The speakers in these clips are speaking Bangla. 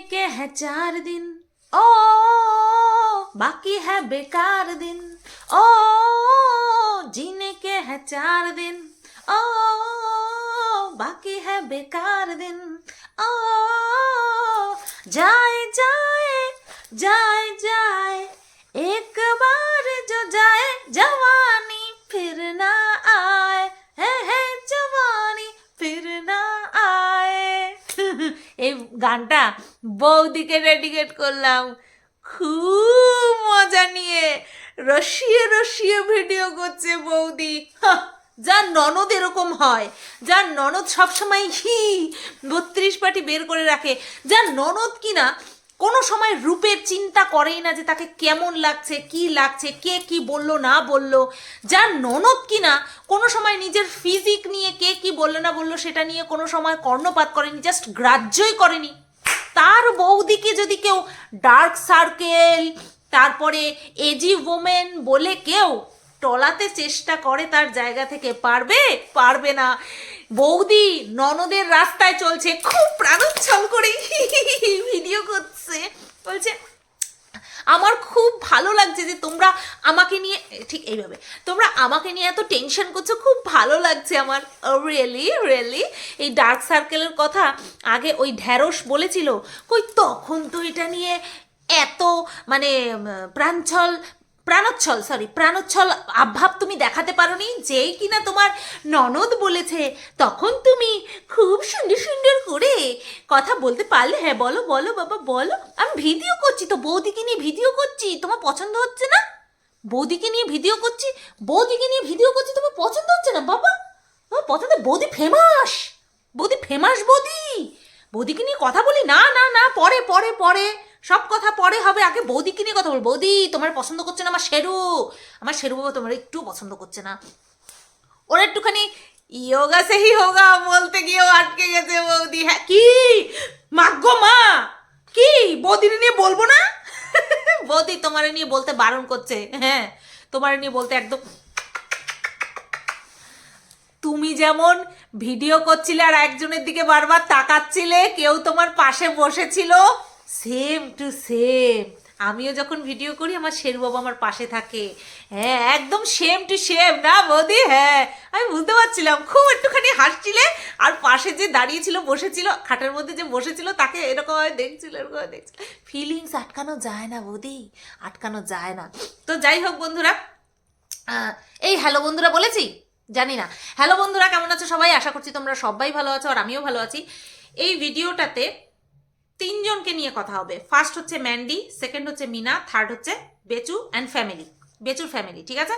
के है चार दिन। ओ बाकी है बेकार दिन। ओ जीने के है चार दिन। ओ बाकी है बेकार दिन। ओ जाए जाए जाए जाए। एक बार जो जाए, जवानी फिर ना आए। है है, जवानी फिर ना এই গানটা বৌদিকে ডেডিকেট করলাম। খুব মজা নিয়ে রসিয়ে রসিয়ে ভিডিও করছে বৌদি। যার ননদ এরকম হয়, যার ননদ সবসময় হি, বত্রিশ পাটি বের করে রাখে, যার ননদ কিনা কোনো সময় রূপের চিন্তা করেই না যে তাকে কেমন লাগছে, কি লাগছে, কে কি বলল, না বলল, যার ননদ কিনা কোনো সময় নিজের ফিজিক নিয়ে কে কি বলল, না বলল, সেটা নিয়ে কোনো সময় কর্ণপাত করেনি জাস্ট গ্রাহ্যই করেনি। তার বৌদিকে যদি কেউ ডার্ক সার্কেল তারপরে এজি ওমেন বলে কেউ টলাতে চেষ্টা করে তার জায়গা থেকে, পারবে? পারবে না। বৌদি ননদের রাস্তায় চলছে, খুব প্রাণোচ্ছল করে ভিডিও করছে। বলছে, আমার খুব ভালো লাগছে যে তোমরা আমাকে নিয়ে ঠিক এইভাবে, তোমরা আমাকে নিয়ে এত টেনশন করছ, খুব ভালো লাগছে আমার। রিয়েলি রিয়েলি এই ডার্ক সার্কেলের কথা আগে ওই ঢ্যাঁড়স বলেছিল, কই তখন তো এটা নিয়ে এত মানে প্রাঞ্চল প্রাণোচ্ছল সরি প্রাণোচ্ছল আভাব তুমি দেখাতে পারোনি, যেই কিনা তোমার ননদ বলেছে। তখন তুমি খুব সুন্দর সুন্দর করে কথা বলতে পারলে। হ্যাঁ বলো বলো, বাবা, বলো। আমি ভিডিও করছি তো, বৌদিকে নিয়ে ভিডিও করছি। তোমার পছন্দ হচ্ছে না? বৌদিকে নিয়ে ভিডিও করছি? বৌদিকে নিয়ে ভিডিও করছি, তোমার পছন্দ হচ্ছে না, বাবা? তোমার পছন্দ, বৌদি ফেমাস বৌদি ফেমাস বৌদি। বৌদিকে নিয়ে কথা বলি? না না না, পরে পরে পরে। সব কথা পরে হবে, আগে বৌদিকে নিয়ে কথা বল। বৌদি, তোমার পছন্দ করছে না আমার শেরু। আমার শেরু বাবা তোমার একটু পছন্দ করছে না। ওরা একটুখানি, ইয়োগা সেহি হোগা বলতে গিয়েও আটকে গেছে বৌদি। হ্যাঁ কি? মাগ্গো মা! কি? বৌদিনে নিয়ে বলব না? বৌদি তোমার নিয়ে বলতে বারণ করছে। হ্যাঁ তোমার নিয়ে বলতে একদম। তুমি যেমন ভিডিও করছিলে আর একজনের দিকে বারবার তাকাচ্ছিলে, কেউ তোমার পাশে বসেছিল সেম টু সেম আমিও যখন ভিডিও করি, আমার শেরু বাবা আমার পাশে থাকে। হ্যাঁ একদম সেম টু সেম না বৌদি? হ্যাঁ আমি বুঝতে পারছিলাম। খুব একটুখানি হাসছিলে, আর পাশে যে দাঁড়িয়েছিল বসেছিল, খাটের মধ্যে যে বসেছিল, তাকে এরকম দেখছিল এরকম দেখছিল। ফিলিংস আটকানো যায় না বৌদি, আটকানো যায় না। তো যাই হোক বন্ধুরা এই হ্যালো বন্ধুরা বলেছি? জানি না। হ্যালো বন্ধুরা, কেমন আছো সবাই? আশা করছি তোমরা সবাই ভালো আছো, আর আমিও ভালো আছি। এই ভিডিওটাতে তিনজনকে নিয়ে কথা হবে। ফার্স্ট হচ্ছে ম্যান্ডি সেকেন্ড হচ্ছে মিনা থার্ড হচ্ছে বেচু অ্যান্ড ফ্যামিলি বেচুর ফ্যামিলি ঠিক আছে?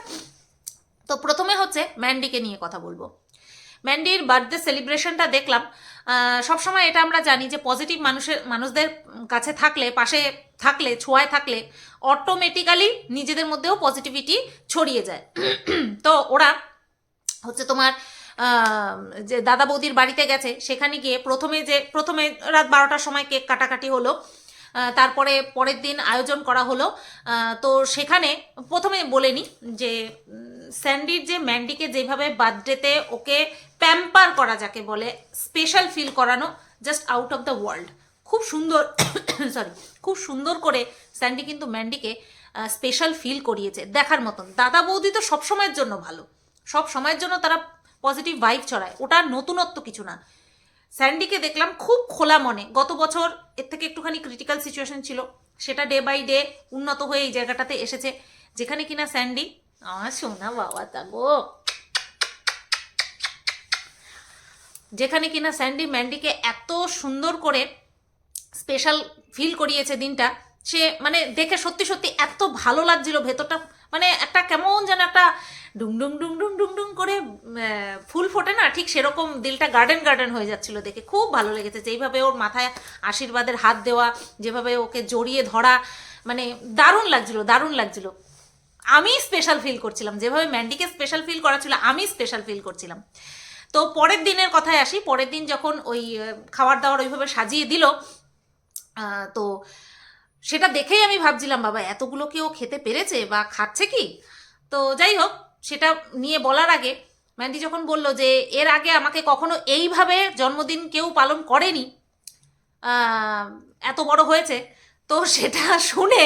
তো প্রথমে হচ্ছে ম্যান্ডিকে নিয়ে কথা বলব। ম্যান্ডির বার্থডে সেলিব্রেশনটা দেখলাম। সবসময় এটা আমরা জানি যে পজিটিভ মানুষের, মানুষদের কাছে থাকলে, পাশে থাকলে, ছোঁয়ায় থাকলে অটোমেটিক্যালি নিজেদের মধ্যেও পজিটিভিটি ছড়িয়ে যায়। তো ওরা হচ্ছে তোমার যে দাদা বৌদির বাড়িতে গেছে, সেখানে গিয়ে প্রথমে যে, প্রথমে রাত বারোটার সময় কেক কাটাকাটি হলো। তারপরে পরের দিন আয়োজন করা হলো। তো সেখানে প্রথমে বলেনি যে স্যান্ডির যে ম্যান্ডিকে যেভাবে বার্থডেতে ওকে প্যাম্পার করা যাকে বলে, স্পেশাল ফিল করানো just out of the world. খুব সুন্দর, সরি, খুব সুন্দর করে স্যান্ডি কিন্তু ম্যান্ডিকে স্পেশাল ফিল করিয়েছে দেখার মতন। দাদা বৌদি তো সব সময়ের জন্য ভালো। সব সময়ের জন্য তারা পজিটিভ ভাইব ছড়ায়। ওটা নতুনত্ব কিছু না। স্যান্ডিকে দেখলাম খুব খোলা মনে। গত বছর এর থেকে একটুখানি ক্রিটিক্যাল সিচুয়েশন ছিল। সেটা ডে বাই ডে উন্নত হয়ে এই জায়গাটাতে এসেছে। যেখানে কিনা স্যান্ডি আমার সোনা বাবা তা গো। যেখানে কিনা স্যান্ডি ম্যান্ডিকে এত সুন্দর করে স্পেশাল ফিল করিয়েছে দিনটা। সে মানে দেখে সত্যি সত্যি এত ভালো লাগছিল ভেতরটা। মানে একটা কেমন যেন একটা ডুম ডুম ডুম ডুম ডুম ডুম করে ফুল ফোটে না? ঠিক সেরকম দিলটা গার্ডেন গার্ডেন হয়ে যাচ্ছিল দেখে। খুব ভালো লেগেছে যেইভাবে ওর মাথায় আশীর্বাদের হাত দেওয়া, যেভাবে ওকে জড়িয়ে ধরা মানে দারুণ লাগছিল দারুণ লাগছিল। আমি স্পেশাল ফিল করছিলাম। যেভাবে ম্যান্ডিকে স্পেশাল ফিল করা ছিল, আমি স্পেশাল ফিল করছিলাম। তো পরের দিনের কথায় আসি। পরের দিন যখন ওই খাবার দাবার ওইভাবে সাজিয়ে দিল তো সেটা দেখেই আমি ভাবছিলাম, বাবা, এতগুলো কেউ খেতে পেরেছে বা খাচ্ছে কি? তো যাই হোক, সেটা নিয়ে বলার আগে ম্যান্ডি যখন বলল যে এর আগে আমাকে কখনো এইভাবে জন্মদিন কেউ পালন করেনি এত বড় হয়েছে, তো সেটা শুনে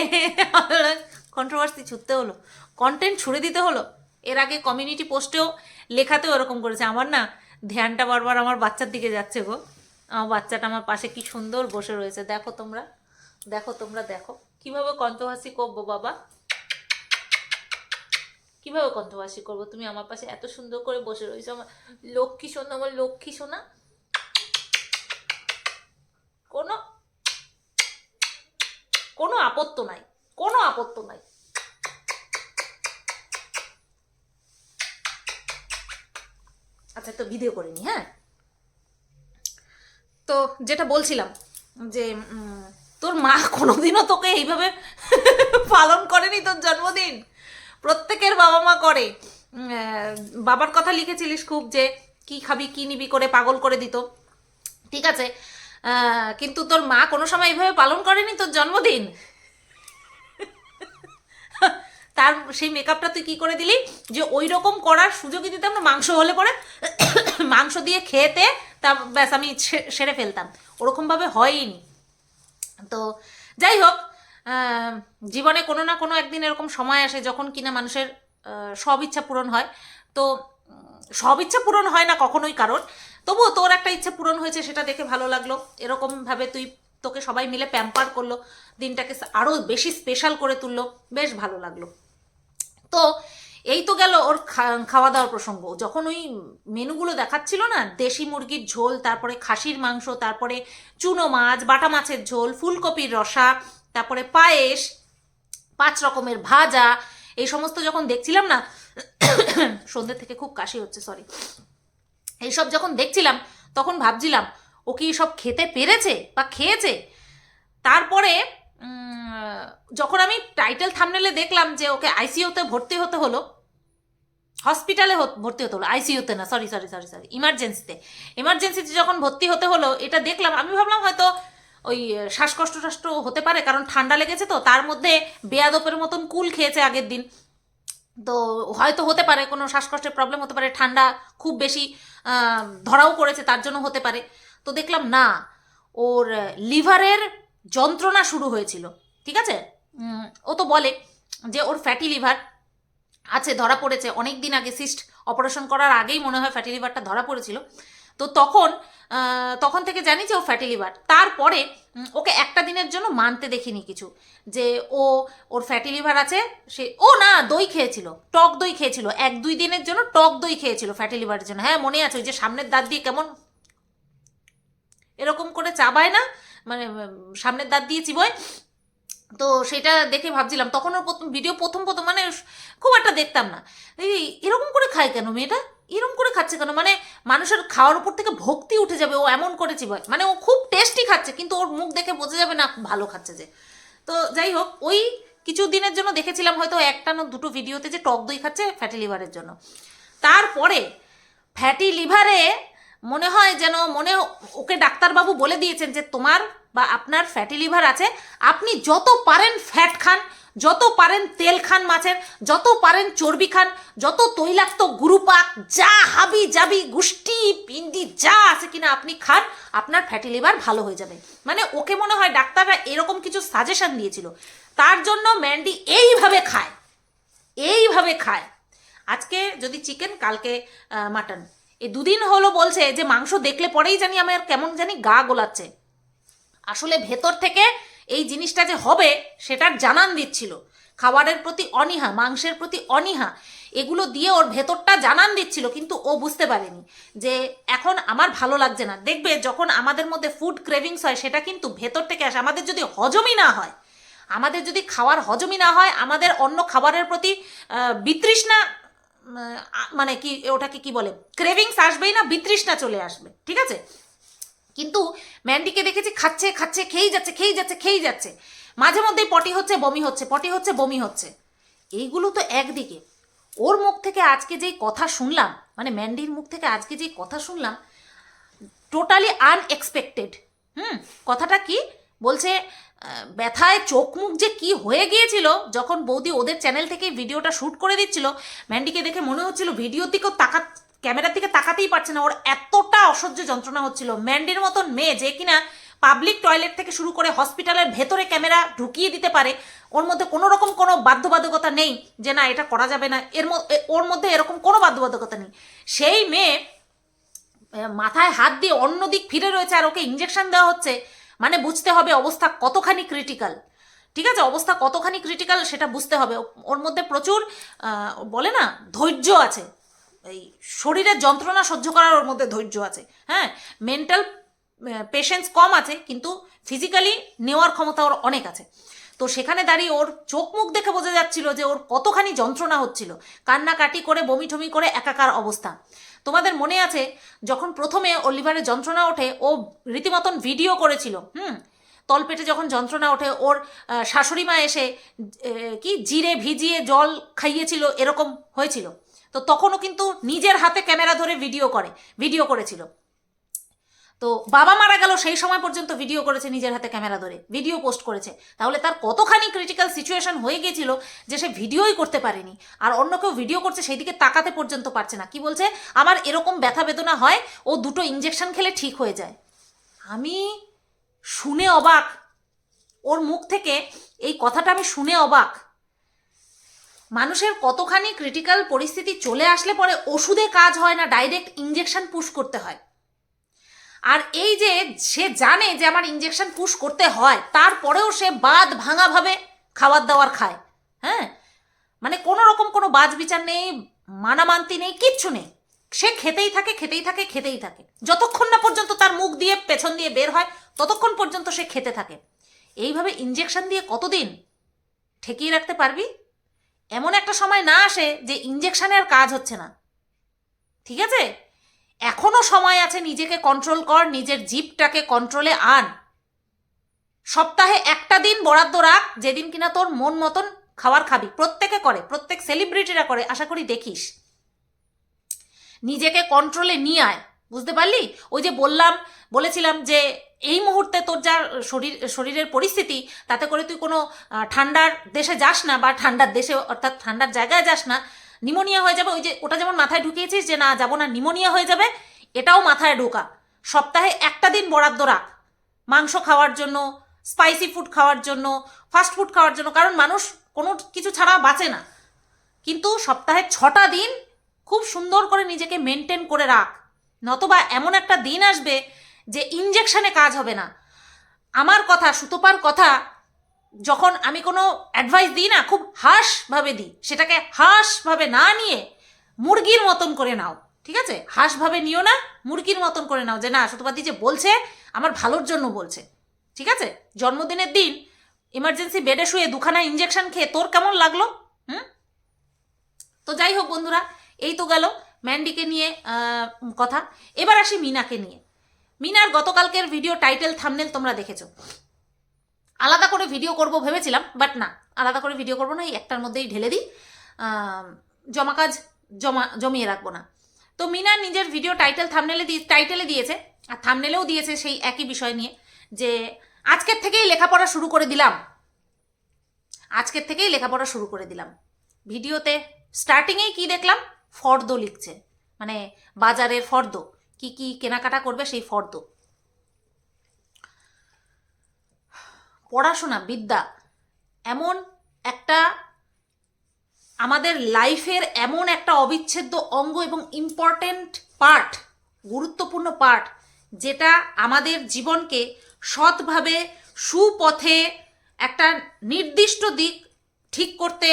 কন্ট্রোভার্সি ছুটতে হলো কন্টেন্ট ছুড়ে দিতে হলো। এর আগে কমিউনিটি পোস্টেও লেখাতেও এরকম করেছে, আমার না ধ্যানটা বারবার আমার বাচ্চার দিকে যাচ্ছে গো। আমার বাচ্চাটা আমার পাশে কি সুন্দর বসে রয়েছে, দেখো তোমরা। দেখো, তোমরা দেখো। কীভাবে কন্ট্রোভার্সি করব, বাবা? কীভাবে কণ্ঠবাসী করব? তুমি আমার পাশে এত সুন্দর করে বসে রয়েছো। আমার লক্ষ্মী সোনা, আমার লক্ষ্মী সোনা। কোনো কোনো আপত্ত নাই, কোনো আপত্ত নাই। আচ্ছা তো ভিডিও করে নি হ্যাঁ? তো যেটা বলছিলাম যে তোর মা কোনোদিনও তোকে এইভাবে পালন করেনি তোর জন্মদিন। প্রত্যেকের বাবা মা করে। বাবার কথা লিখেছিলিস খুব যে কি খাবি, কি নিবি করে পাগল করে দিত। ঠিক আছে? কিন্তু তোর মা কোনো সময় এইভাবে পালন করেনি তোর জন্মদিন? তার সেই মেকআপটা তুই কি করে দিলি? যে ওই রকম করার সুযোগই দিতাম না, মাংস হলে পরে মাংস দিয়ে খেতে তা ব্যাস আমি সেরে ফেলতাম। ওরকমভাবে হয়ইনি। তো যাই হোক জীবনে কোনো না কোনো একদিন এরকম সময় আসে যখন কিনা মানুষের সব ইচ্ছা পূরণ হয়। তো সব ইচ্ছা পূরণ হয় না কখনোই কারোর। তবুও তোর একটা ইচ্ছা পূরণ হয়েছে সেটা দেখে ভালো লাগল। এরকমভাবে তুই, তোকে সবাই মিলে প্যাম্পার করল। দিনটাকে আরও বেশি স্পেশাল করে তুললো। বেশ ভালো লাগল। তো এই তো গেল ওর খাওয়া দাওয়ার প্রসঙ্গ। যখন ওই মেনুগুলো দেখাচ্ছিল না, দেশি মুরগির ঝোল, তারপরে খাসির মাংস, তারপরে চুনো মাছ, বাটা মাছের ঝোল, ফুলকপির রসা, তারপরে পায়েস, পাঁচ রকমের ভাজা, এই সমস্ত যখন দেখছিলাম না, সন্ধ্যে থেকে খুব কাশি হচ্ছে সরি এইসব যখন দেখছিলাম, তখন ভাবছিলাম, ও কি সব খেতে পেরেছে বা খেয়েছে? তারপরে যখন আমি টাইটেল থামনেলে দেখলাম যে ওকে আইসিইউতে ভর্তি হতে হলো হসপিটালে ভর্তি হতে হলো আইসিইউতে না সরি সরি সরি সরি ইমার্জেন্সিতে ইমার্জেন্সিতে যখন ভর্তি হতে হলো, এটা দেখলাম, আমি ভাবলাম হয়তো ওই শ্বাসকষ্ট টাষ্ট হতে পারে, কারণ ঠান্ডা লেগেছে তো, তার মধ্যে বেয়াদপের মতন কুল খেয়েছে আগের দিন। তো হয়তো হতে পারে, কোনো শ্বাসকষ্টের প্রবলেম হতে পারে, ঠান্ডা খুব বেশি ধরাও করেছে তার জন্য হতে পারে। তো দেখলাম, না, ওর লিভারের যন্ত্রণা শুরু হয়েছিল, ঠিক আছে? ও তো বলে যে ওর ফ্যাটি লিভার আছে, ধরা পড়েছে। অনেক দিন আগে সিস্ট অপারেশন করার আগেই মনে হয় ফ্যাটি লিভারটা ধরা পড়েছিল। তো তখন তখন থেকে জানি যে ও ফ্যাটি লিভার। তারপরে ওকে একটা দিনের জন্য মানতে দেখিনি কিছু। যে ও, ওর ফ্যাটি লিভার আছে, সে, ও না, দই খেয়েছিল। টক দই খেয়েছিল। এক দুই দিনের জন্য টক দই খেয়েছিল ফ্যাটি লিভারের জন্য। হ্যাঁ মনে আছে, ওই যে সামনের দাঁত দিয়ে কেমন এরকম করে চাবায় না? মানে সামনের দাঁত দিয়ে চিবোয়। তো সেটা দেখে ভাবছিলাম। তখন ওর প্রথম ভিডিও প্রথম প্রথম মানে খুব একটা দেখতাম না। এই এরকম করে খায় কেন মেয়েটা? এরকম করে খাচ্ছে কেন? মানে মানুষের খাওয়ার উপর থেকে ভক্তি উঠে যাবে, ও এমন করে চিবায়। মানে ও খুব টেস্টি খাচ্ছে, কিন্তু ওর মুখ দেখে বোঝা যাবে না, ভালো খাচ্ছে যে। তো যাই হোক, ওই কিছু দিনের জন্য দেখেছিলাম হয়তো একটা না দুটো ভিডিওতে যে টক দই খাচ্ছে ফ্যাটি লিভারের জন্য। তারপরে ফ্যাটি লিভারে মনে হয় যেন মনে ওকে ডাক্তারবাবু বলে দিয়েছেন যে তোমার বা আপনার ফ্যাটি লিভার আছে, আপনি যত পারেন ফ্যাট খান, যত পারেন তেল খান মাছের, যত পারেন চর্বি খান, যত তৈলাক্ত গুরুপাক, যা হাবি জাবি, গুষ্টি, পিন্ডি, যা আছে কিনা আপনি খান, আপনার ফ্যাটি লিভার ভালো হয়ে যাবে। মানে ওকে মনে হয় ডাক্তাররা এরকম কিছু সাজেশন দিয়েছিল। তার জন্য ম্যান্ডি এইভাবে খায় এইভাবে খায়। আজকে যদি চিকেন কালকে মাটন এই দুদিন হলো বলছে যে মাংস দেখলে পরেই জানি আমার কেমন জানি গা গোলাচ্ছে। আসলে ভেতর থেকে এই জিনিসটা যে হবে সেটার জানান দিচ্ছিল। খাবারের প্রতি অনীহা, মাংসের প্রতি অনীহা, এগুলো দিয়ে ওর ভেতরটা জানান দিচ্ছিল, কিন্তু ও বুঝতে পারেনি যে এখন আমার ভালো লাগছে না। দেখবে যখন আমাদের মধ্যে ফুড ক্রেভিংস হয়, সেটা কিন্তু ভেতর থেকে আসে। আমাদের যদি হজমই না হয়, আমাদের যদি খাওয়ার হজমই না হয়, আমাদের অন্য খাবারের প্রতি বিতৃষ্ণা মানে কি, ওটাকে কি বলে? ক্রেভিংস আসবেই না, বিতৃষ্ণা চলে আসবে, ঠিক আছে? কিন্তু ম্যান্ডিকে দেখেছি খাচ্ছে খাচ্ছে, খেয়েই যাচ্ছে খেয়েই যাচ্ছে খেয়েই যাচ্ছে। মাঝে মধ্যেই পটি হচ্ছে, বমি হচ্ছে, পটি হচ্ছে, বমি হচ্ছে। এইগুলো তো একদিকে। ওর মুখ থেকে আজকে যেই কথা শুনলাম মানে ম্যান্ডির মুখ থেকে আজকে যেই কথা শুনলাম টোটালি আনএক্সপেক্টেড হুম, কথাটা কি? বলছে ব্যথায় চোখ মুখ যে কি হয়ে গিয়েছিল, যখন বৌদি ওদের চ্যানেল থেকে ভিডিওটা শ্যুট করে দিচ্ছিল ম্যান্ডিকে দেখে মনে হচ্ছিল ভিডিওর দিকেও তাকা ক্যামেরার দিকে তাকাতেই পারছে না, ওর এতটা অসহ্য যন্ত্রণা হচ্ছিল। ম্যান্ডির মতন মেয়ে যে কিনা পাবলিক টয়লেট থেকে শুরু করে হসপিটালের ভেতরে ক্যামেরা ঢুকিয়ে দিতে পারে, ওর মধ্যে কোনো রকম কোনো বাধ্যবাধকতা নেই যে না, এটা করা যাবে না। এর ওর মধ্যে এরকম কোনো বাধ্যবাধকতা নেই। সেই মেয়ে মাথায় হাত দিয়ে অন্য দিক ফিরে রয়েছে আর ওকে ইঞ্জেকশন দেওয়া হচ্ছে। মানে বুঝতে হবে অবস্থা কতখানি ক্রিটিক্যাল ঠিক আছে? অবস্থা কতখানি ক্রিটিক্যাল সেটা বুঝতে হবে। ওর মধ্যে প্রচুর বলে না, ধৈর্য আছে। এই শরীরের যন্ত্রণা সহ্য করার ওর মধ্যে ধৈর্য আছে। হ্যাঁ? মেন্টাল পেশেন্স কম আছে, কিন্তু ফিজিক্যালি নেওয়ার ক্ষমতা ওর অনেক আছে। তো সেখানে দাঁড়িয়ে ওর চোখ মুখ দেখে বোঝা যাচ্ছিল যে ওর কতখানি যন্ত্রণা হচ্ছিল। কান্নাকাটি করে বমি ঠমি করে একাকার অবস্থা। তোমাদের মনে আছে যখন প্রথমে ওর লিভারে যন্ত্রণা ওঠে, ও রীতিমতন ভিডিও করেছিল, হুম? তলপেটে যখন যন্ত্রণা ওঠে, ওর শাশুড়ি মা এসে কি জিরে ভিজিয়ে জল খাইয়েছিল, এরকম হয়েছিল। তো তখনও কিন্তু নিজের হাতে ক্যামেরা ধরে ভিডিও করে, ভিডিও করেছিল। তো বাবা মারা গেল সেই সময় পর্যন্ত ভিডিও করেছে নিজের হাতে ক্যামেরা ধরে ভিডিও পোস্ট করেছে। তাহলে তার কতখানি ক্রিটিক্যাল সিচুয়েশন হয়ে গিয়েছিল যে সে ভিডিওই করতে পারেনি? আর অন্য কেউ ভিডিও করছে সেই দিকে তাকাতে পর্যন্ত পারছে না। কি বলছে? আমার এরকম ব্যথা বেদনা হয়, ও দুটো ইঞ্জেকশন খেলে ঠিক হয়ে যায়। আমি শুনে অবাক। ওর মুখ থেকে এই কথাটা আমি শুনে অবাক। মানুষের কতখানি ক্রিটিক্যাল পরিস্থিতি চলে আসলে পরে ওষুধে কাজ হয় না ডাইরেক্ট ইঞ্জেকশন পুশ করতে হয়। আর এই যে সে জানে যে আমার ইঞ্জেকশন পুশ করতে হয়, তারপরেও সে বাদ ভাঙাভাবে খাবার দাবার খায় হ্যাঁ? মানে কোনো রকম কোনো বাজ বিচার নেই, মানামান্তি নেই, কিচ্ছু নেই। সে খেতেই থাকে খেতেই থাকে খেতেই থাকে। যতক্ষণ না পর্যন্ত তার মুখ দিয়ে, পেছন দিয়ে বের হয়, ততক্ষণ পর্যন্ত সে খেতে থাকে। এইভাবে ইঞ্জেকশন দিয়ে কতদিন ঠেকিয়ে রাখতে পারবি? এমন একটা সময় না আসে যে ইঞ্জেকশনে আর কাজ হচ্ছে না। ঠিক আছে? এখনও সময় আছে, নিজেকে কন্ট্রোল কর, নিজের জিপটাকে কন্ট্রোলে আন। সপ্তাহে একটা দিন বরাদ্দ রাখ, যেদিন কিনা তোর মন মতন খাবার খাবি। প্রত্যেকে করে, প্রত্যেক সেলিব্রিটিরা করে, আশা করি দেখিস। নিজেকে কন্ট্রোলে নিয়ে আয়, বুঝতে পারলি? ওই যে বললাম, বলেছিলাম যে এই মুহূর্তে তোর যা শরীর, শরীরের পরিস্থিতি, তাতে করে তুই কোনো ঠান্ডার দেশে যাস না, বা ঠান্ডার দেশে, অর্থাৎ ঠান্ডার জায়গায় যাস না নিমোনিয়া হয়ে যাবে, ওই যে ওটা যেমন মাথায় ঢুকিয়েছিস যে না, যাব না, নিমোনিয়া হয়ে যাবে, এটাও মাথায় ঢোকা। সপ্তাহে একটা দিন বরাদ্দ রাখ। মাংস খাওয়ার জন্য স্পাইসি ফুড খাওয়ার জন্য ফাস্ট ফুড খাওয়ার জন্য, কারণ মানুষ কোনো কিছু ছাড়া বাঁচে না। কিন্তু সপ্তাহে ছটা দিন খুব সুন্দর করে নিজেকে মেনটেন করে রাখ। নতবা এমন একটা দিন আসবে যে ইঞ্জেকশনে কাজ হবে না। আমার কথা, সুতোপার কথা যখন আমি কোনো অ্যাডভাইস দিই না, খুব হাসভাবে দিই, সেটাকে হাসভাবে না নিয়ে মুরগির মতন করে নাও, ঠিক আছে? হাসভাবে নিও না, মুরগির মতন করে নাও যে, না সুতোপাতি যে বলছে, আমার ভালোর জন্য বলছে। ঠিক আছে? জন্মদিনের দিন ইমার্জেন্সি বেডে শুয়ে দুখানা ইঞ্জেকশন খেয়ে তোর কেমন লাগল? হুম? তো যাই হোক বন্ধুরা, এই তো গেল ম্যান্ডিকে নিয়ে কথা। এবার আসি মিনাকে নিয়ে। মিনার গতকালকের ভিডিও টাইটেল থামনেল তোমরা দেখেছ। আলাদা করে ভিডিও করব ভেবেছিলাম বাট না, আলাদা করে ভিডিও করব না, এই একটার মধ্যেই ঢেলে দিই। জমা কাজ জমা, জমিয়ে রাখব না। তো মিনা নিজের ভিডিও টাইটেল থামনেলে দিয়ে টাইটেলে দিয়েছে, আর থামনেলেও দিয়েছে সেই একই বিষয় নিয়ে, যে আজকের থেকেই লেখাপড়া শুরু করে দিলাম। আজকের থেকেই লেখাপড়া শুরু করে দিলাম। ভিডিওতে স্টার্টিংয়েই কি দেখলাম? ফর্দ লিখছে। মানে বাজারের ফর্দ। কি কি কেনাকাটা করবে সেই ফর্দ। পড়াশোনা, বিদ্যা, এমন একটা আমাদের লাইফের এমন একটা অবিচ্ছেদ্য অঙ্গ এবং ইম্পর্টেন্ট পার্ট গুরুত্বপূর্ণ পার্ট যেটা আমাদের জীবনকে সৎভাবে সুপথে একটা নির্দিষ্ট দিক ঠিক করতে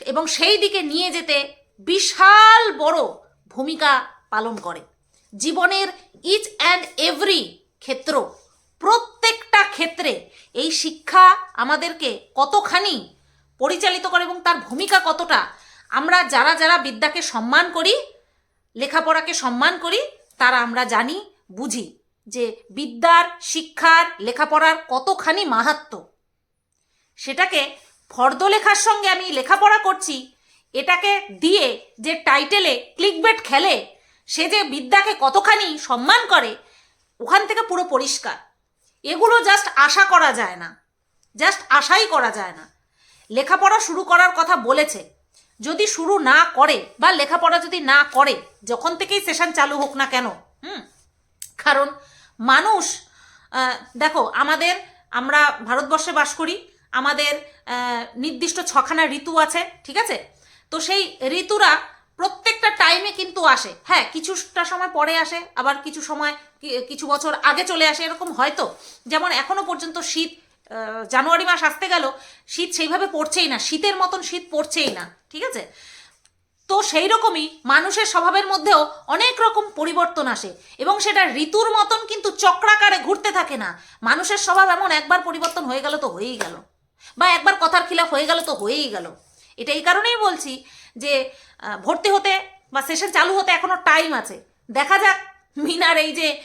এবং সেই দিকে নিয়ে যেতে বিশাল বড় ভূমিকা পালন করে। জীবনের ইচ অ্যান্ড এভরি ক্ষেত্র প্রত্যেকটা ক্ষেত্রে এই শিক্ষা আমাদেরকে কতখানি পরিচালিত করে এবং তার ভূমিকা কতটা, আমরা যারা যারা বিদ্যাকে সম্মান করি, লেখাপড়াকে সম্মান করি, তারা আমরা জানি, বুঝি যে বিদ্যার, শিক্ষার, লেখাপড়ার কতখানি মাহাত্ম্য। সেটাকে ফর্দ লেখার সঙ্গে আমি লেখাপড়া করছি, এটাকে দিয়ে যে টাইটেলে ক্লিকবেট খেলে, সে যে বিদ্যাকে কতখানি সম্মান করে, ওখান থেকে পুরো পরিষ্কার। এগুলো জাস্ট আশা করা যায় না। জাস্ট আশাই করা যায় না। লেখাপড়া শুরু করার কথা বলেছে। যদি শুরু না করে বা লেখাপড়া যদি না করে, যখন থেকেই সেশন চালু হোক না কেন, হুম? কারণ মানুষ দেখো, আমাদের, আমরা ভারতবর্ষে বাস করি, আমাদের নির্দিষ্ট ছখানা ঋতু আছে, ঠিক আছে? তো সেই ঋতুরা প্রত্যেকটা টাইমে কিন্তু আসে। হ্যাঁ কিছুটা সময় পরে আসে, আবার কিছু সময় কিছু বছর আগে চলে আসে, এরকম হয়তো। যেমন এখনও পর্যন্ত শীত জানুয়ারি মাস আসতে গেল, শীত সেইভাবে পড়ছেই না, শীতের মতন শীত পড়ছেই না, ঠিক আছে? তো সেই রকমই মানুষের স্বভাবের মধ্যেও অনেক রকম পরিবর্তন আসে এবং সেটা ঋতুর মতন কিন্তু চক্রাকারে ঘুরতে থাকে না। মানুষের স্বভাব এমন একবার পরিবর্তন হয়ে গেল তো হয়েই গেল। বা একবার কথার খিলাফ হয়ে গেল তো হয়েই গেল। এটা এই কারণেই বলছি যে ভর্তি হতে বা সেশন চালু হতে এখনও টাইম আছে। দেখা যাক মিনার এই যে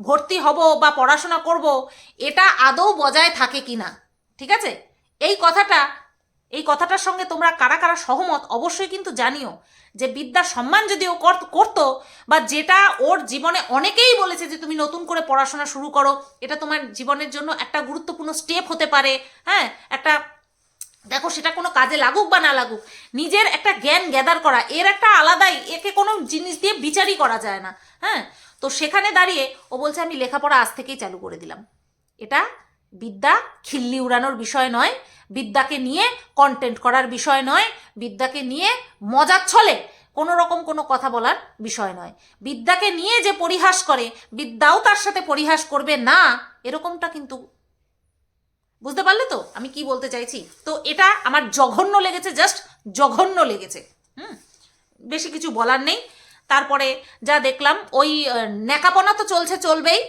ভর্তি হব বা পড়াশোনা করব, এটা আদৌ বজায় থাকে কি না ঠিক আছে? এই কথাটা, এই কথাটার সঙ্গে তোমরা কারা কারা সহমত অবশ্যই কিন্তু জানিও। যে বিদ্যার সম্মান যদি ও কর- করতো বা যেটা ওর জীবনে অনেকেই বলেছে যে তুমি নতুন করে পড়াশোনা শুরু করো, এটা তোমার জীবনের জন্য একটা গুরুত্বপূর্ণ স্টেপ হতে পারে হ্যাঁ? একটা দেখো, সেটা কোনো কাজে লাগুক বা না লাগুক, নিজের একটা জ্ঞান গ্যাদার করা, এর একটা আলাদাই, একে কোনো জিনিস দিয়ে বিচারই করা যায় না হ্যাঁ? তো সেখানে দাঁড়িয়ে ও বলছে, আমি লেখাপড়া আজ থেকেই চালু করে দিলাম। এটা বিদ্যা খিল্লি উড়ানোর বিষয় নয়, বিদ্যাকে নিয়ে কন্টেন্ট করার বিষয় নয়, বিদ্যাকে নিয়ে মজার ছলে কোনো রকম কোনো কথা বলার বিষয় নয়। বিদ্যাকে নিয়ে যে পরিহাস করে, বিদ্যাও তার সাথে পরিহাস করবে না, এরকমটা কিন্তু বুঝতে পারলে তো? আমি কি বলতে চাইছি? তো এটা আমার জঘন্য লেগেছে জাস্ট জঘন্য লেগেছে। হুম? বেশি কিছু বলার নেই। তারপরে যা দেখলাম ওই আহ, ন্যাকাপনা তো চলছে চলবেই।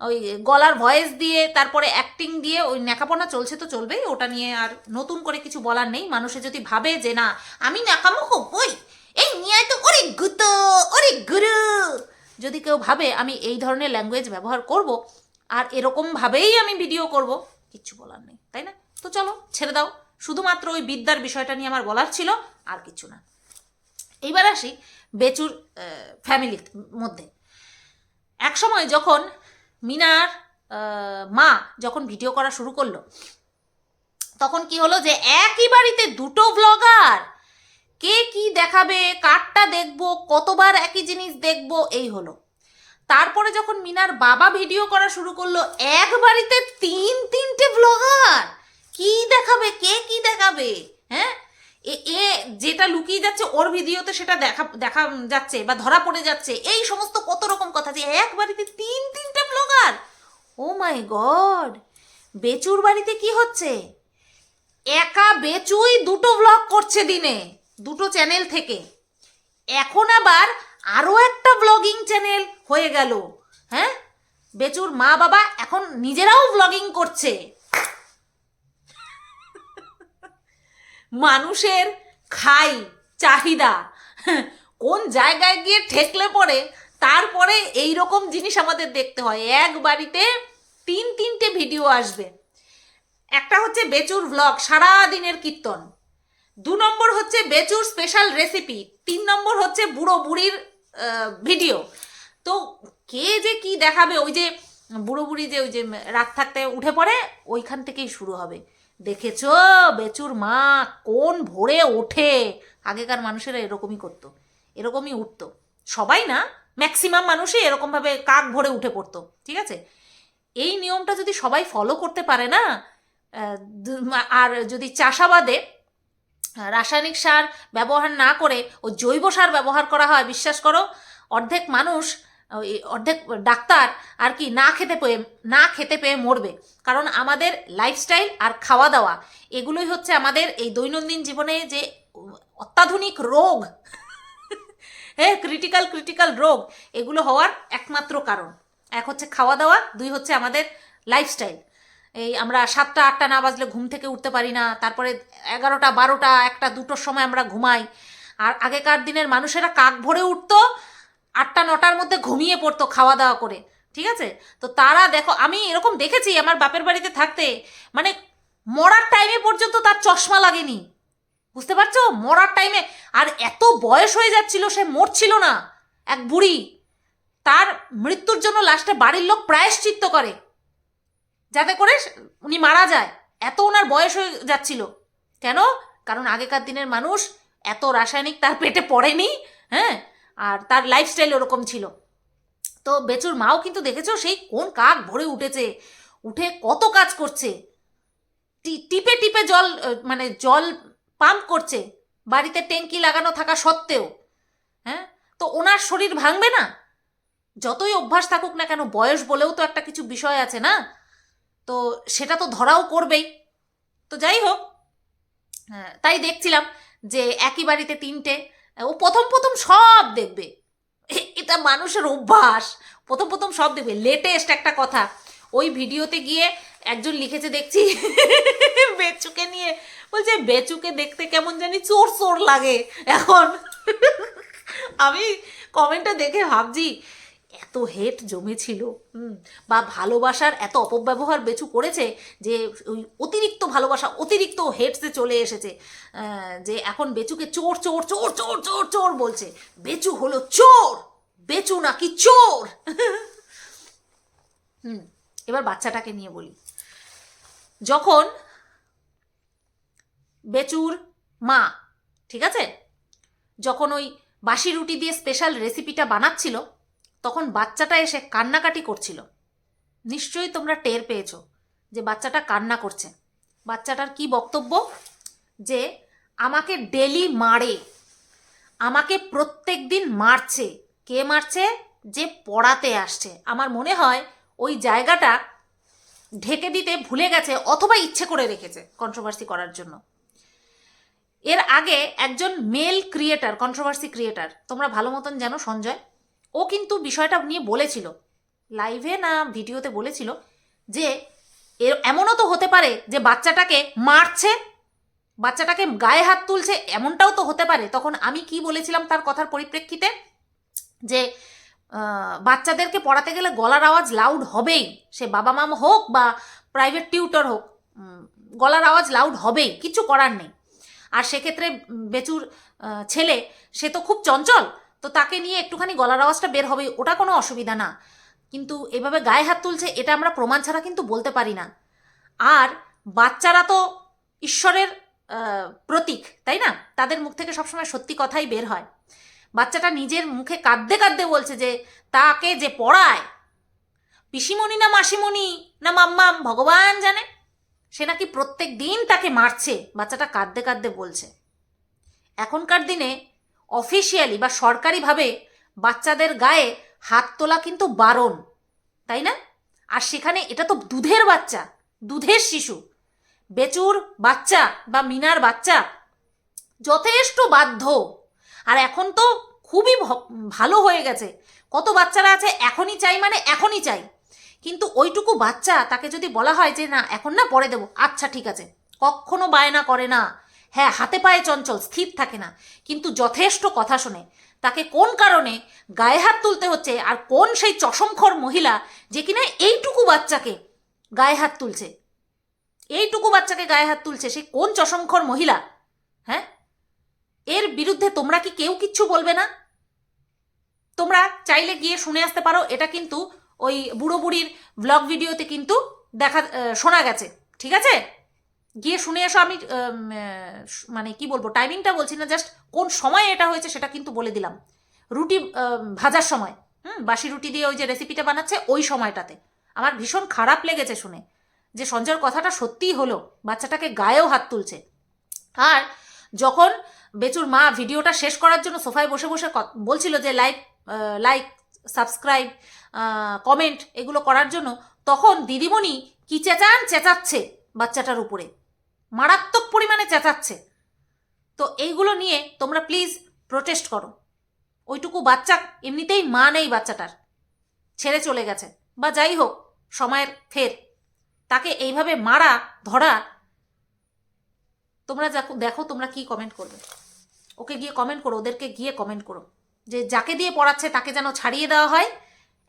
ওই গলার ভয়েস দিয়ে তারপরে অ্যাক্টিং দিয়ে ওই ন্যাকাপনা চলছে তো চলবেই। ওটা নিয়ে আর নতুন করে কিছু বলার নেই। মানুষে যদি ভাবে যে না আমি ন্যাকামো হবই এই নিয়ে তো ওরে গুতো ওরে গুরু। যদি কেউ ভাবে আমি এই ধরনের ল্যাঙ্গুয়েজ ব্যবহার করব আর এরকমভাবেই আমি ভিডিও করব। কিচ্ছু বলার নেই, তাই না? তো চলো, ছেড়ে দাও। শুধুমাত্র ওই বিদ্যার বিষয়টা নিয়ে আমার বলার ছিল, আর কিছু না। এইবার আসি বেচুর ফ্যামিলির মধ্যে। এক সময় যখন মিনার মা যখন ভিডিও করা শুরু করল, তখন কি হলো যে একই বাড়িতে দুটো ব্লগার কে কি দেখাবে, কারটা দেখব, কতবার একই জিনিস দেখব, এই হলো। তারপরে যখন মিনার বাবা ভিডিও করা শুরু করল, এক বাড়িতে তিন, তিনটে ব্লগার কি দেখাবে? কে কি দেখাবে? হ্যাঁ? এ যেটা লুকিয়ে যাচ্ছে, ওর ভিডিওতে সেটা দেখা দেখা যাচ্ছে বা ধরা পড়ে যাচ্ছে। এই সমস্ত কত রকম কথা যে এক বাড়িতে তিন, তিনটে ব্লগার ও মাই গড! বেচুর বাড়িতে কি হচ্ছে? একা বেচুই দুটো ব্লগ করছে দিনে, দুটো চ্যানেল থেকে। এখন আবার আরও একটা ব্লগিং চ্যানেল হয়ে গেল হ্যাঁ? বেচুর মা বাবা এখন নিজেরাও ব্লগিং করছে। মানুষের খাই, চাহিদা কোন জায়গায় গিয়ে ঠেকলে পড়ে তারপরে এই রকম জিনিস আমাদের দেখতে হয়। এক বাড়িতে তিন, তিনটে ভিডিও আসবে। একটা হচ্ছে বেচুর ভ্লগ সারা দিনের কীর্তন। দু নম্বর হচ্ছে বেচুর স্পেশাল রেসিপি তিন নম্বর হচ্ছে বুড়ো বুড়ির ভিডিও তো কে যে কি দেখাবে? ওই যে বুড়ো বুড়ি যে ওই যে রাত থাকতে উঠে পড়ে, ওইখান থেকেই শুরু হবে। দেখেছ? বেচুর মা কোন ভোরে ওঠে? আগেকার মানুষেরা এরকমই করতো, এরকমই উঠতো। সবাই না ম্যাক্সিমাম মানুষই এরকমভাবে কাক ভরে উঠে পড়তো, ঠিক আছে? এই নিয়মটা যদি সবাই ফলো করতে পারে না আর যদি চাষাবাদে রাসায়নিক সার ব্যবহার না করে ও জৈব সার ব্যবহার করা হয়, বিশ্বাস করো, অর্ধেক মানুষ অর্ধেক ডাক্তার আর কি না খেতে পেয়ে, না খেতে পেয়ে মরবে। কারণ আমাদের লাইফস্টাইল আর খাওয়া দাওয়া এগুলোই হচ্ছে আমাদের এই দৈনন্দিন জীবনে যে অত্যাধুনিক রোগ হ্যাঁ ক্রিটিক্যাল ক্রিটিক্যাল রোগ, এগুলো হওয়ার একমাত্র কারণ। এক হচ্ছে খাওয়া দাওয়া দুই হচ্ছে আমাদের লাইফস্টাইল এই আমরা সাতটা, আটটা না বাজলে ঘুম থেকে উঠতে পারি না, তারপরে এগারোটা, বারোটা, একটা, দুটোর সময় আমরা ঘুমাই। আর আগেকার দিনের মানুষেরা কাক ভরে উঠতো আটটা, নটার মধ্যে ঘুমিয়ে পড়তো খাওয়া দাওয়া করে, ঠিক আছে? তো তারা দেখো, আমি এরকম দেখেছি আমার বাপের বাড়িতে থাকতে মানে মরার টাইমে পর্যন্ত তার চশমা লাগেনি। বুঝতে পারছ? মরার টাইমে আর এত বয়স হয়ে যাচ্ছিল, সে মরছিল না, এক বুড়ি। তার মৃত্যুর জন্য লাস্টে বাড়ির লোক প্রায়শ্চিত্ত করে, যাতে করে উনি মারা যায়। এত ওনার বয়স হয়ে যাচ্ছিল। কেন? কারণ আগেকার দিনের মানুষ এত রাসায়নিক তার পেটে পড়েনি হ্যাঁ? আর তার লাইফস্টাইল ওরকম ছিল। তো বেচুর মাও কিন্তু দেখেছ সেই কোন কাক ভরে উঠেছে উঠে কত কাজ করছে। টিপে টিপে জল মানে জল পাম্প করছে বাড়িতে ট্যাঙ্কি লাগানো থাকা সত্ত্বেও হ্যাঁ? তো ওনার শরীর ভাঙবে না? যতই অভ্যাস থাকুক না কেন বয়স বলেও তো একটা কিছু বিষয় আছে না? তো সেটা তো ধরাও করবেই তো যাই হোক হ্যাঁ, তাই দেখছিলাম যে একই বাড়িতে তিনটে ও প্রথম প্রথম সব দেখবে। এটা মানুষের অভ্যাস। প্রথম প্রথম সব দেখবে। লেটেস্ট একটা কথা। ওই ভিডিওতে গিয়ে একজন লিখেছে, দেখছি, বেচুকে নিয়ে। বলছে, বেচুকে দেখতে কেমন জানি চোর চোর লাগে এখন। আমি কমেন্টটা দেখে ভাবছি এত হেট জমেছিল বা ভালোবাসার এত অপব্যবহার বেচু করেছে যে ওই অতিরিক্ত ভালোবাসা, অতিরিক্ত হেটসে চলে এসেছে যে এখন বেচুকে চোর চোর চোর চোর চোর চোর বলছে, বেচু হলো চোর, বেচু নাকি চোর? হুম, এবার বাচ্চাটাকে নিয়ে বলি। যখন বেচুর মা, ঠিক আছে? যখন ওই বাসি রুটি দিয়ে স্পেশাল রেসিপিটা বানাচ্ছিল তখন বাচ্চাটা এসে কান্নাকাটি করছিল। নিশ্চয়ই তোমরা টের পেয়েছ যে বাচ্চাটা কান্না করছে। বাচ্চাটার কি বক্তব্য? যে আমাকে ডেলি মারে, আমাকে প্রত্যেক দিন মারছে। কে মারছে? যে পড়াতে আসছে। আমার মনে হয় ওই জায়গাটা ঢেকে দিতে ভুলে গেছে অথবা ইচ্ছে করে রেখেছে কন্ট্রোভার্সি করার জন্য। এর আগে একজন মেল ক্রিয়েটার কন্ট্রোভার্সি ক্রিয়েটার তোমরা ভালো মতন জানো সঞ্জয়? ও কিন্তু বিষয়টা নিয়ে বলেছিল লাইভে না ভিডিওতে বলেছিল যে এর এমনও তো হতে পারে যে বাচ্চাটাকে মারছে, বাচ্চাটাকে গায়ে হাত তুলছে, এমনটাও তো হতে পারে। তখন আমি কি বলেছিলাম তার কথার পরিপ্রেক্ষিতে? যে বাচ্চাদেরকে পড়াতে গেলে গলার আওয়াজ লাউড হবেই। সে বাবা মাম হোক বা প্রাইভেট টিউটর হোক গলার আওয়াজ লাউড হবেই, কিছু করার নেই। আর সেক্ষেত্রে বেচুর ছেলে, সে তো খুব চঞ্চল। তো তাকে নিয়ে একটুখানি গলার আওয়াজটা বের হবে, ওটা কোনো অসুবিধা না। কিন্তু এভাবে গায়ে হাত তুলছে, এটা আমরা প্রমাণ ছাড়া কিন্তু বলতে পারি না। আর বাচ্চারা তো ঈশ্বরের প্রতীক, তাই না? তাদের মুখ থেকে সবসময় সত্যি কথাই বের হয়। বাচ্চাটা নিজের মুখে কাঁদতে কাঁদতে বলছে যে, তাকে যে পড়ায়, পিসিমণি না মাসিমণি না মাম্মাম, ভগবান জানে? সে নাকি প্রত্যেক দিন তাকে মারছে, বাচ্চাটা কাঁদতে কাঁদতে বলছে। এখনকার দিনে অফিসিয়ালি বা সরকারিভাবে বাচ্চাদের গায়ে হাত তোলা কিন্তু বারণ, তাই না? আর সেখানে এটা তো দুধের বাচ্চা, দুধের শিশু। বেচুর বাচ্চা বা মিনার বাচ্চা যথেষ্ট বাধ্য। আর এখন তো খুবই ভালো হয়ে গেছে। কত বাচ্চারা আছে, এখনই চাই মানে এখনই চাই। কিন্তু ওইটুকু বাচ্চা তাকে যদি বলা হয় যে, না, এখন না, পরে দেবো। আচ্ছা ঠিক আছে। কখনো বায়না করে না। হ্যাঁ হাতে পায়ে চঞ্চল, স্থির থাকে না। কিন্তু যথেষ্ট কথা শোনে। তাকে কোন কারণে গায়ে হাত তুলতে হচ্ছে আর কোন সেই চশমখর মহিলা যে কিনা এইটুকু বাচ্চাকে গায়ে হাত তুলছে? এইটুকু বাচ্চাকে গায়ে হাত তুলছে সে কোন চশমখর মহিলা? হ্যাঁ? এর বিরুদ্ধে তোমরা কি কেউ কিচ্ছু বলবে না? তোমরা চাইলে গিয়ে শুনে আসতে পারো, এটা কিন্তু ওই বুড়ো বুড়ির ব্লগ ভিডিওতে কিন্তু দেখা শোনা গেছে। ঠিক আছে? গিয়ে শুনে এসো আমি মানে কি বলব টাইমিংটা বলছি না জাস্ট কোন সময় এটা হয়েছে সেটা কিন্তু বলে দিলাম। রুটি ভাজার সময়, হুম, বাসি রুটি দিয়ে ওই যে রেসিপিটা বানাচ্ছে ওই সময়টাতে। আমার ভীষণ খারাপ লেগেছে শুনে, যে সঞ্জয়ের কথাটা সত্যিই হলো, বাচ্চাটাকে গায়েও হাত তুলছে। আর যখন বেচুর মা ভিডিওটা শেষ করার জন্য সোফায় বসে বসে বলছিল যে লাইক লাইক সাবস্ক্রাইব কমেন্ট এগুলো করার জন্য, তখন দিদিমণি কি চেঁচান চেঁচাচ্ছে বাচ্চাটার উপরে। মারাত্মক পরিমাণে চেঁচাচ্ছে। তো এইগুলো নিয়ে তোমরা প্লিজ প্রোটেস্ট করো। ওইটুকু বাচ্চা, এমনিতেই মা নেই বাচ্চাটার। ছেড়ে চলে গেছে। বা যাই হোক, সময়ের ফের। তাকে এইভাবে মারা, ধরা, তোমরা দেখো দেখো তোমরা কি কমেন্ট করবে। ওকে গিয়ে কমেন্ট করো, ওদেরকে গিয়ে কমেন্ট করো। যে যাকে দিয়ে পড়াচ্ছে তাকে যেন ছাড়িয়ে দেওয়া হয়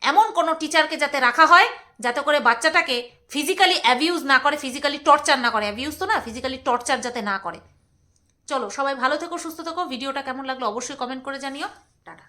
এমন কোনো টিচারকে যাতে রাখা হয়, যাতে করে বাচ্চাটাকে ফিজিক্যালি অ্যাবিউজ না করে ফিজিক্যালি টর্চার না করে। অ্যাবিউজ তো না ফিজিক্যালি টর্চার যাতে না করে। চলো, সবাই ভালো থেকো, সুস্থ থেকো। ভিডিওটা কেমন লাগল অবশ্যই কমেন্ট করে জানিও। টাটা।